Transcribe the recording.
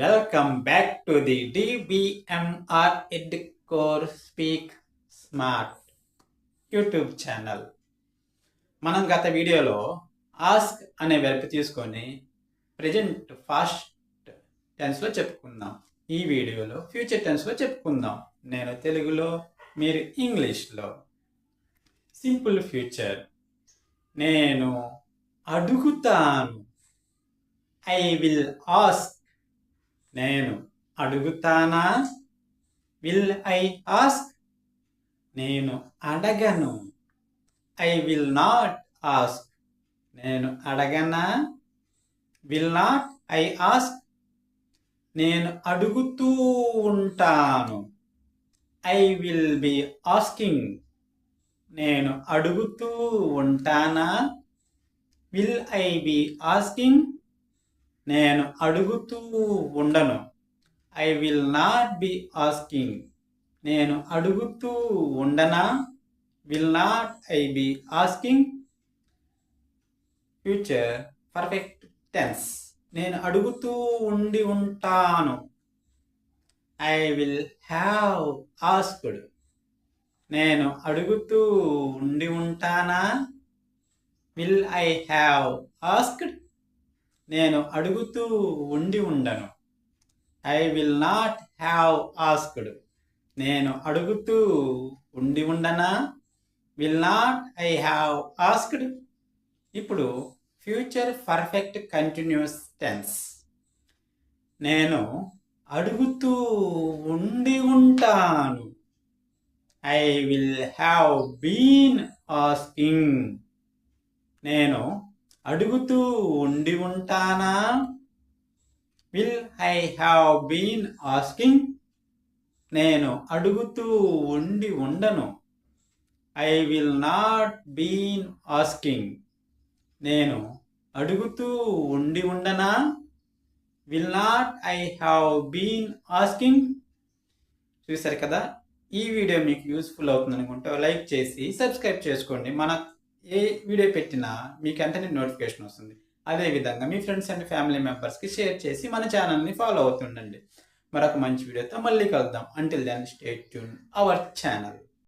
Welcome back to the DBMR ed core speak smart YouTube channel మనం గత వీడియోలో ask అనే వెర్బ్ తీసుకొని ప్రజెంట్ ఫాస్ట్ టెన్స్లో చెప్పుకుందాం. ఈ వీడియోలో ఫ్యూచర్ టెన్స్లో చెప్పుకుందాం. నేను తెలుగులో మీరు ఇంగ్లీష్లో. సింపుల్ ఫ్యూచర్ నేను అడుగుతాను. ఐ విల్ ఆస్క్ నేను అడుగుతానా? విల్ ఐ ఆస్క్ నేను అడగను. ఐ విల్ నాట్ ఆస్క్ నేను అడగనా? విల్ నాట్ ఐ ఆస్క్ నేను అడుగుతూ ఉంటాను. ఐ విల్ బి ఆస్కింగ్ నేను అడుగుతూ ఉంటానా? విల్ ఐ బి ఆస్కింగ్ నేను అడుగుతూ ఉండను. I will not be asking నేను అడుగుతూ ఉండనా? Will not I be asking future perfect tense నేను అడుగుతూ ఉండి ఉంటాను. ఐ విల్ హ్యావ్ ఆస్క్డ్ నేను అడుగుతూ ఉండి ఉంటానా? విల్ ఐ హ్యావ్ ఆస్క్డ్ నేను అడుగుతూ ఉండి ఉండను. I will not have asked నేను అడుగుతూ ఉండి ఉండనా? Will not I have asked ఇప్పుడు ఫ్యూచర్ పర్ఫెక్ట్ కంటిన్యూస్ టెన్స్ నేను అడుగుతూ ఉండి ఉంటాను. I will have been asking నేను అడుగుతూ ఉండి ఉంటానా? Will I have been asking నేను అడుగుతూ ఉండి ఉండను. I will not been asking నేను అడుగుతూ ఉండి ఉండనా? Will not I have been asking చూశారు కదా? ఈ వీడియో మీకు యూస్ఫుల్ అవుతుంది అనుకుంటే లైక్ చేసి సబ్స్క్రైబ్ చేసుకోండి. మన ఏ వీడియో పెట్టినా మీకు వెంటనే నోటిఫికేషన్ వస్తుంది. అదేవిధంగా మీ ఫ్రెండ్స్ అండ్ ఫ్యామిలీ మెంబర్స్కి షేర్ చేసి మన ఛానల్ని ఫాలో అవుతుండండి. మరొక మంచి వీడియోతో మళ్ళీ కలుద్దాం. Until then stay tune our channel